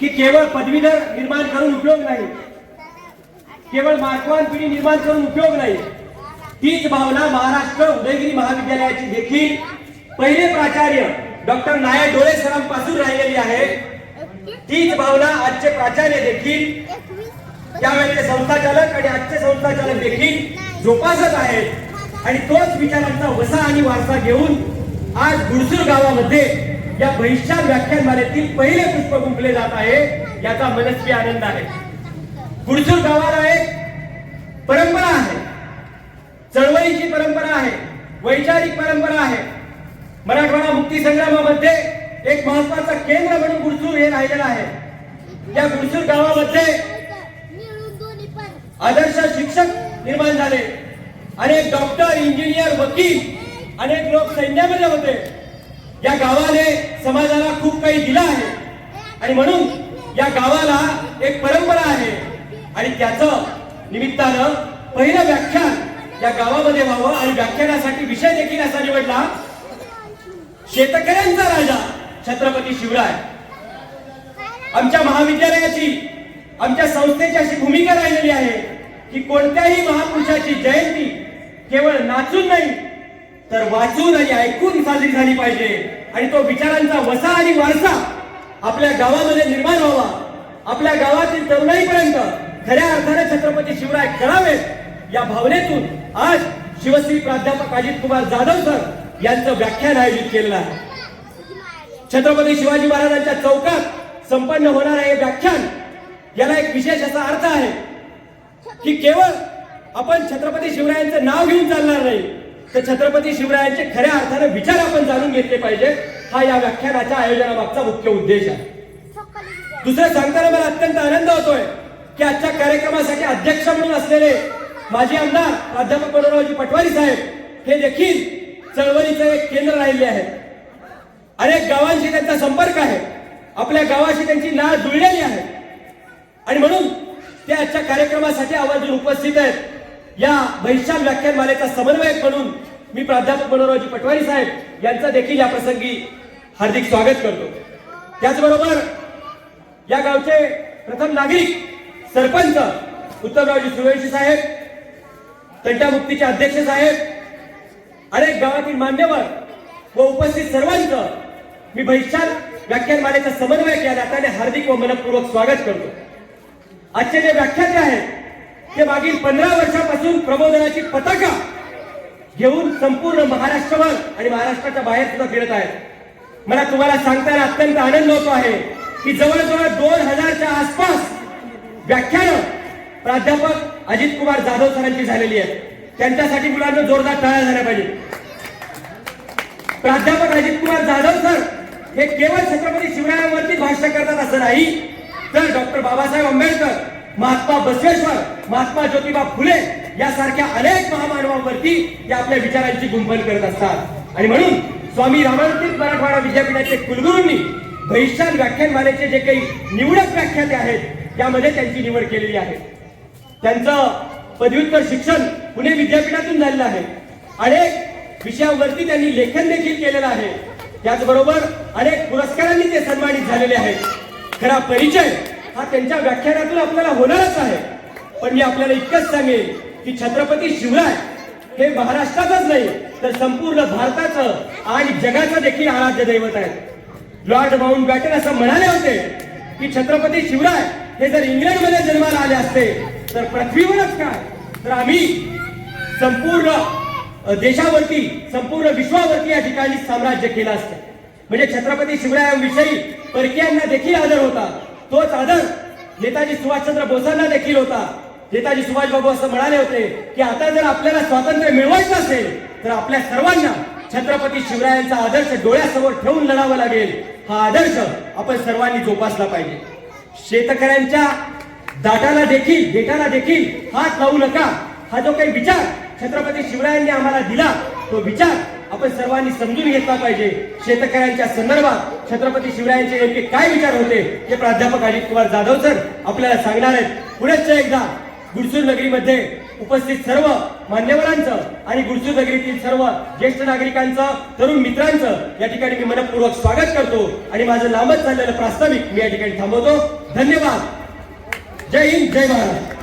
की केवळ पदवीधर निर्माण करून उपयोग नाही. केवळ मार्कवान पिढी निर्माण करून उपयोग नाही. तीच भावना महाराष्ट्र उदयगिरी महाविद्यालयाची देखील पहिले प्राचार्य डॉक्टर नायर डोळे सरांपासून राहिलेली आहे. तीच भावना आजचे प्राचार्य देखील त्यावेळेचे संस्थाचालक आणि आजचे संस्थाचालक देखील जोपासत आहेत. आणि तोच विचारांचा वसा आणि वारसा घेऊन आज गुडसूर गावामध्ये या बहिष्कार व्याख्यानमालेतील पहिले पुष्प गुंफले जात आहे याचा मनस्वी आनंद आहे. गुडसूर गावाला एक परंपरा आहे. चळवळीची परंपरा आहे वैचारिक परंपरा आहे. मराठवाडा मुक्ती संग्रामामध्ये एक महत्वाचं केंद्र म्हणून गुडसूर हे राहिलेलं आहे. या गुडसूर गावामध्ये आदर्श शिक्षक निर्माण झाले. अनेक डॉक्टर इंजिनियर वकील अनेक लोक सैन्यामध्ये होते. या गावाने समाजाला खूप काही दिलं आहे. आणि म्हणून या गावाला एक परंपरा आहे. आणि त्याचं निमित्तानं पहिलं व्याख्यान या गावामध्ये व्हावं आणि व्याख्यानासाठी विषय देखील असा निवडला. शेतकऱ्यांचा राजा छत्रपती शिवराय. आमच्या महाविद्यालयाची आमच्या संस्थेची अशी भूमिका राहिलेली आहे की कोणत्याही महापुरुषाची जयंती केवळ नाचून नाही तर वाचून आणि ऐकून साजरी झाली पाहिजे. आणि तो विचारांचा वसा आणि वारसा आपल्या गावामध्ये निर्माण व्हावा. आपल्या गावातील तरुणाईपर्यंत खऱ्या अर्थाने छत्रपती शिवराय करावेत या भावनेतून आज शिवश्री प्राध्यापक अजित कुमार जाधव सर यांचं व्याख्यान आयोजित केलेलं आहे. छत्रपती शिवाजी महाराजांच्या चौकात संपन्न होणारे हे व्याख्यान याला एक विशेष असा अर्थ आहे की केवळ आपण छत्रपती शिवरायांचं नाव घेऊन चालणार नाही तर छत्रपती शिवरायांचे खऱ्या अर्थाने विचार आपण जाणून घेतले पाहिजे. हा या व्याख्यानाच्या आयोजनामागचा मुख्य उद्देश आहे. दुसरं सांगताना मला अत्यंत आनंद होतोय की आजच्या कार्यक्रमासाठी अध्यक्ष म्हणून असलेले माजी आमदार प्राध्यापक मनोहररावजी पटवारी साहेब हे देखील चळवळीचे एक केंद्र राहिले आहेत. अनेक गावांशी त्यांचा संपर्क आहे. आपल्या गावाशी त्यांची नाळ जुळलेली आहे. आणि म्हणून ते आजच्या कार्यक्रमासाठी आवर्जून उपस्थित आहेत. या भैशाल व्याख्यानमालेचा समन्वयक म्हणून मी प्राध्यापक मनोहररावजी पटवारी साहेब यांचं देखील या प्रसंगी हार्दिक स्वागत करतो. त्याचबरोबर या गावचे प्रथम नागरिक सरपंच उत्तमरावजी सुरवंशी साहेब तंटामुक्तीचे अध्यक्ष साहेब अनेक गावातील मान्यवर व उपस्थित सर्वांचं मी भैशाल व्याख्यानमालेचा समन्वय या नात्याने हार्दिक व मनपूर्वक स्वागत करतो. आजचे जे व्याख्याते आहेत ते मागील पंधरा वर्षापासून प्रबोधनाची पताका घेऊन संपूर्ण महाराष्ट्रभर आणि महाराष्ट्राच्या बाहेर सुद्धा फिरत आहेत. मला तुम्हाला सांगताना अत्यंत आनंद होतो आहे की जवळजवळ दोन हजारच्या आसपास व्याख्यानं प्राध्यापक अजित कुमार जाधव सरांची झालेली आहेत. त्यांच्यासाठी मुलांना जोरदार टाळ्या झाल्या पाहिजे प्राध्यापक अजित कुमार जाधव सर हे केवळ छत्रपती शिवरायांवरती भाष्य करतात असं नाही. तर डॉक्टर बाबासाहेब आंबेडकर महात्मा बसवेश्वर महात्मा ज्योतिबा फुले यासारख्या अनेक महामानवांवरती ते आपल्या विचारांची गुंफण करत असतात. आणि म्हणून स्वामी रामानंद मराठवाडा विद्यापीठाचे कुलगुरूंनी भविष्यात व्याख्यानमालेचे जे काही निवडक व्याख्याते आहेत त्यामध्ये त्यांची निवड केलेली आहे. त्यांचं पदव्युत्तर शिक्षण पुणे विद्यापीठातून झालेलं आहे. अनेक विषयावरती त्यांनी लेखन देखील केलेलं आहे. त्याचबरोबर अनेक पुरस्कारांनी ते सन्मानित झालेले आहेत. खरा परिचय हा त्यांच्या व्याख्यानातून आपल्याला होणारच आहे. पण मी आपल्याला इतकंच सांगेन की छत्रपती शिवराय हे महाराष्ट्रातच नाही तर संपूर्ण भारताचं आणि जगाचं देखील आराध्य दैवत आहे लॉर्ड माउंट बॅटन असं म्हणाले होते की छत्रपती शिवराय हे जर इंग्लंडमध्ये जन्माला आले असते तर पृथ्वीवरच काय? तर आम्ही संपूर्ण देशावरती संपूर्ण विश्वावरती या ठिकाणी साम्राज्य केलं असतं. म्हणजे छत्रपती शिवरायांविषयी परकीयांना देखील आदर होता. तोच आदर नेताजी सुभाषचंद्र बोसांना देखील होता. नेताजी सुभाषबाबू असं म्हणाले होते की आता जर आपल्याला स्वातंत्र्य मिळवायचं असेल तर आपल्या सर्वांना छत्रपती शिवरायांचा आदर्श डोळ्यासमोर ठेवून लढावा लागेल. हा आदर्श आपण सर्वांनी जोपासला पाहिजे. शेतकऱ्यांच्या दाटाला देखील देटाला देखील हात लावू नका. हा जो काही विचार छत्रपती शिवरायांनी आम्हाला दिला तो विचार आपण सर्वांनी समजून घेतला पाहिजे. शेतकऱ्यांच्या संदर्भात छत्रपती शिवरायांचे नेमके काय विचार होते हे प्राध्यापक अजित कुमार जाधव सर आपल्याला सांगणार आहेत. पुढेच एकदा गुडसूर नगरीमध्ये उपस्थित सर्व मान्यवरांचं आणि गुडसूर नगरीतील सर्व ज्येष्ठ नागरिकांचं तरुण मित्रांचं या ठिकाणी मी मनपूर्वक स्वागत करतो आणि माझं लांबच चाललेलं प्रास्ताविक मी या ठिकाणी थांबवतो. धन्यवाद. जय हिंद जय महाराष्ट्र